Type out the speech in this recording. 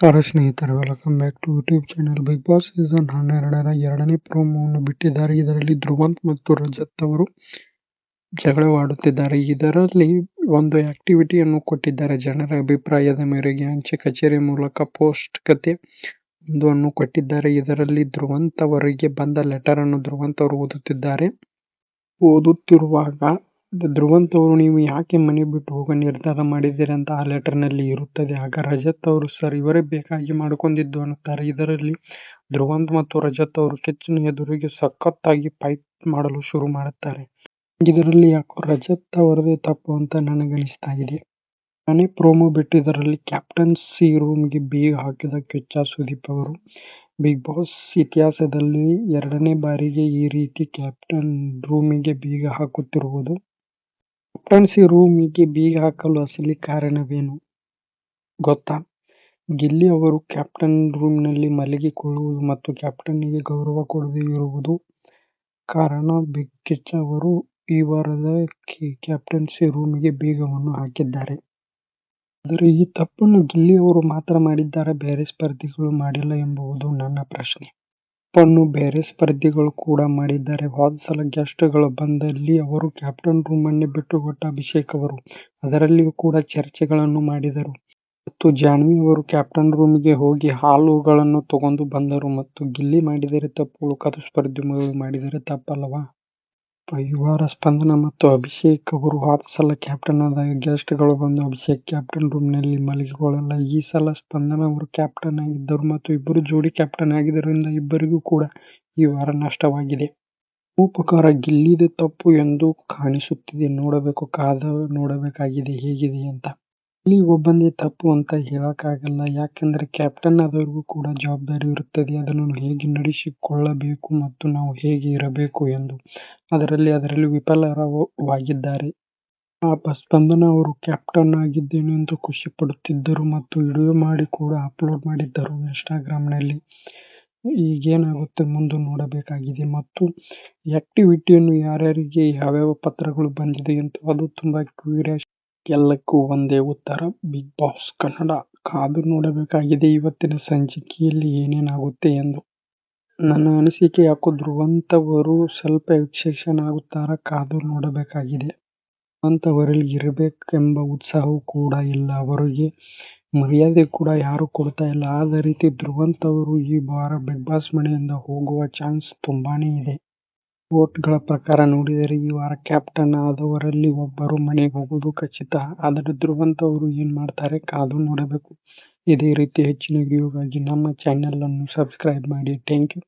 ನಮಸ್ಕಾರ ಸ್ನೇಹಿತರೆ welcome back to YouTube channel Big Boss season ಹನ್ನೆರಡರ ಎರಡನೇ ಪ್ರೋಮೋವನ್ನು ಬಿಟ್ಟಿದ್ದಾರೆ. ಇದರಲ್ಲಿ ಧ್ರುವಂತ್ ಮತ್ತು ರಜತ್ ಅವರು ಜಗಳವಾಡುತ್ತಿದ್ದಾರೆ. ಇದರಲ್ಲಿ ಒಂದು ಆಕ್ಟಿವಿಟಿಯನ್ನು ಕೊಟ್ಟಿದ್ದಾರೆ. ಜನರ ಅಭಿಪ್ರಾಯದ ಮೇರೆಗೆ ಅಂಚೆ ಕಚೇರಿ ಮೂಲಕ ಪೋಸ್ಟ್ ಕತೆ ಒಂದನ್ನು ಕೊಟ್ಟಿದ್ದಾರೆ. ಇದರಲ್ಲಿ ಧ್ರುವಂತ್ ಅವರಿಗೆ ಬಂದ ಲೆಟರ್ ಅನ್ನು ಧ್ರುವಂತ್ ಅವರು ಓದುತ್ತಿದ್ದಾರೆ. ಓದುತ್ತಿರುವಾಗ ಧ್ರುವಂತ್ ಅವರು ನೀವು ಯಾಕೆ ಮನೆ ಬಿಟ್ಟು ಹೋಗೋ ನಿರ್ಧಾರ ಮಾಡಿದ್ದೀರಿ ಅಂತ ಆ ಲೆಟರ್ನಲ್ಲಿ ಇರುತ್ತದೆ. ಆಗ ರಜತ್ ಅವರು, ಸರ್, ಇವರೇ ಬೇಕಾಗಿ ಮಾಡಿಕೊಂಡಿದ್ದು ಅನ್ನುತ್ತಾರೆ. ಇದರಲ್ಲಿ ಧ್ರುವಂತ್ ಮತ್ತು ರಜತ್ ಅವರು ಕೆಚ್ಚಿನ ಎದುರಿಗೆ ಸಖತ್ತಾಗಿ ಫೈಟ್ ಮಾಡಲು ಶುರು ಮಾಡುತ್ತಾರೆ. ಇದರಲ್ಲಿ ಯಾಕೋ ರಜತ್ ಅವರದೇ ತಪ್ಪು ಅಂತ ನನಗನಿಸ್ತಾ ಇದೆ. ನಾನೇ ಪ್ರೋಮೋ ಬಿಟ್ಟು ಇದರಲ್ಲಿ ಕ್ಯಾಪ್ಟನ್ಸಿ ರೂಮ್ಗೆ ಬೀಗ ಹಾಕಿದ ಕೆಚ್ಚ ಸುದೀಪ್ ಅವರು ಬಿಗ್ ಬಾಸ್ ಇತಿಹಾಸದಲ್ಲಿ ಎರಡನೇ ಬಾರಿಗೆ ಈ ರೀತಿ ಕ್ಯಾಪ್ಟನ್ ರೂಮಿಗೆ ಬೀಗ ಹಾಕುತ್ತಿರುವುದು ಕ್ಯಾಪ್ಟನ್ಸಿ ರೂಮಿಗೆ ಬೀಗ ಹಾಕಲು ಅಸಲಿ ಕಾರಣವೇನು? ಗೊತ್ತಾ? ಗಿಲ್ಲಿ ಅವರು ಕ್ಯಾಪ್ಟನ್ ರೂಮ್ನಲ್ಲಿ ಮಲಗಿಕೊಳ್ಳುವುದು ಮತ್ತು ಕ್ಯಾಪ್ಟನ್ನಿಗೆ ಗೌರವ ಕೊಡದೇ ಇರುವುದು ಕಾರಣ. ಬಿಗ್ ಕಿಚ್ಚ ಅವರು ಈ ವಾರದ ಕ್ಯಾಪ್ಟನ್ಸಿ ರೂಮಿಗೆ ಬೀಗವನ್ನು ಹಾಕಿದ್ದಾರೆ. ಆದರೆ ಈ ತಪ್ಪನ್ನು ಗಿಲ್ಲಿ ಅವರು ಮಾತ್ರ ಮಾಡಿದ್ದಾರೆ? ಬೇರೆ ಸ್ಪರ್ಧಿಗಳು ಮಾಡಿಲ್ಲ ಎಂಬುದು ನನ್ನ ಪ್ರಶ್ನೆ. ತಪ್ಪನ್ನು ಬೇರೆ ಸ್ಪರ್ಧಿಗಳು ಕೂಡ ಮಾಡಿದ್ದಾರೆ. ಹೋದ ಸಲ ಗೆಸ್ಟ್ಗಳು ಬಂದಲ್ಲಿ ಅವರು ಕ್ಯಾಪ್ಟನ್ ರೂಮನ್ನೇ ಬಿಟ್ಟುಕೊಟ್ಟ ಅಭಿಷೇಕ್ ಅವರು. ಅದರಲ್ಲಿಯೂ ಕೂಡ ಚರ್ಚೆಗಳನ್ನು ಮಾಡಿದರು. ಮತ್ತು ಜಾನ್ವಿ ಅವರು ಕ್ಯಾಪ್ಟನ್ ರೂಮಿಗೆ ಹೋಗಿ ಹಾಲುಗಳನ್ನು ತಗೊಂಡು ಬಂದರು ಮತ್ತು ಗಿಲ್ಲಿ ಮಾಡಿದರೆ ತಪ್ಪು ಉಳಿದ ಸ್ಪರ್ಧಿಗಳು ಮಾಡಿದರೆ ತಪ್ಪಲ್ಲವಾ? ಈ ವಾರ ಸ್ಪಂದನ ಮತ್ತು ಅಭಿಷೇಕ್ ಅವರು ಹೋದ ಸಲ ಕ್ಯಾಪ್ಟನ್ ಆದಾಗ ಗೆಸ್ಟ್ಗಳು ಬಂದು ಅಭಿಷೇಕ್ ಕ್ಯಾಪ್ಟನ್ ರೂಮ್ನಲ್ಲಿ ಮಲಗಿಕೊಳ್ಳಲ್ಲ. ಈ ಸಲ ಸ್ಪಂದನ ಅವರು ಕ್ಯಾಪ್ಟನ್ ಆಗಿದ್ದರು ಮತ್ತು ಇಬ್ಬರು ಜೋಡಿ ಕ್ಯಾಪ್ಟನ್ ಆಗಿದ್ದರಿಂದ ಇಬ್ಬರಿಗೂ ಕೂಡ ಈ ವಾರ ನಷ್ಟವಾಗಿದೆ. ಉಪಕಾರ ಗಿಲ್ಲಿದೇ ತಪ್ಪು ಎಂದು ಕಾಣಿಸುತ್ತಿದೆ. ನೋಡಬೇಕು, ಕಾದು ನೋಡಬೇಕಾಗಿದೆ, ಹೇಗಿದೆ ಅಂತ. ಗಿಲ್ಲಿ ಒಬ್ಬಂದೇ ತಪ್ಪು ಅಂತ ಹೇಳಕ್ಕಾಗಲ್ಲ. ಯಾಕಂದ್ರೆ ಕ್ಯಾಪ್ಟನ್ ಆದವರಿಗೂ ಕೂಡ ಜವಾಬ್ದಾರಿ ಇರುತ್ತದೆ. ಅದನ್ನು ಹೇಗೆ ನಡೆಸಿಕೊಳ್ಳಬೇಕು ಮತ್ತು ನಾವು ಹೇಗೆ ಇರಬೇಕು ಎಂದು. ಅದರಲ್ಲಿ ಅದರಲ್ಲಿ ವಿಫಲವಾಗಿದ್ದಾರೆ ಆ ಸ್ಪಂದನ ಅವರು ಕ್ಯಾಪ್ಟನ್ ಆಗಿದ್ದೇನೆ ಎಂದು ಖುಷಿ ಪಡುತ್ತಿದ್ದರು ಮತ್ತು ವಿಡಿಯೋ ಮಾಡಿ ಕೂಡ ಅಪ್ಲೋಡ್ ಮಾಡಿದ್ದರು ಇನ್ಸ್ಟಾಗ್ರಾಮ್ನಲ್ಲಿ ಈಗೇನಾಗುತ್ತೆ ಮುಂದೆ ನೋಡಬೇಕಾಗಿದೆ ಮತ್ತು ಆಕ್ಟಿವಿಟಿಯನ್ನು ಯಾರ್ಯಾರಿಗೆ ಯಾವ್ಯಾವ ಪತ್ರಗಳು ಬಂದಿದೆ ಅಂತ ಅದು ತುಂಬಾ ಕ್ಯೂರಿಯಾಸಿಟಿ ಎಲ್ಲಕ್ಕೂ ಒಂದೇ ಉತ್ತರ. Big Boss Kannada. ಕಾದು ನೋಡಬೇಕಾಗಿದೆ ಇವತ್ತಿನ ಸಂಚಿಕೆಯಲ್ಲಿ ಏನೇನಾಗುತ್ತೆ ಎಂದು. ನನ್ನ ಅನಿಸಿಕೆ ಯಾಕೋ ಧ್ರುವಂತವರು ಸ್ವಲ್ಪ ಎಕ್ಸೆಪ್ಷನ್ ಆಗುತ್ತಾರ? ಕಾದು ನೋಡಬೇಕಾಗಿದೆ. ಧ್ರುವಂತವರಲ್ಲಿ ಇರಬೇಕೆಂಬ ಉತ್ಸಾಹವೂ ಕೂಡ ಇಲ್ಲ. ಅವರಿಗೆ ಮರ್ಯಾದೆ ಕೂಡ ಯಾರು ಕೊಡ್ತಾ ಇಲ್ಲ. ಅದೇ ರೀತಿ ಧ್ರುವಂತವರು ಈ ವಾರ ಬಿಗ್ ಬಾಸ್ ಮನೆಯಿಂದ ಹೋಗುವ ಚಾನ್ಸ್ ತುಂಬಾನೇ ಇದೆ. ವೋಟ್ಗಳ ಪ್ರಕಾರ ನೋಡಿದರೆ ಈ ವಾರ ಕ್ಯಾಪ್ಟನ್ ಆದವರಲ್ಲಿ ಒಬ್ಬರು ಮನೆಗೆ ಹೋಗುವುದು ಖಚಿತ. ಆದರೆ ಧ್ರುವಂತ್ ಅವರು ಏನ್ ಮಾಡ್ತಾರೆ? ಕಾದು ನೋಡಬೇಕು. ಇದೇ ರೀತಿ ಹೆಚ್ಚಿನ ವಿಡಿಯೋಗಾಗಿ ನಮ್ಮ ಚಾನೆಲ್ ಅನ್ನು ಸಬ್ಸ್ಕ್ರೈಬ್ ಮಾಡಿ. Thank you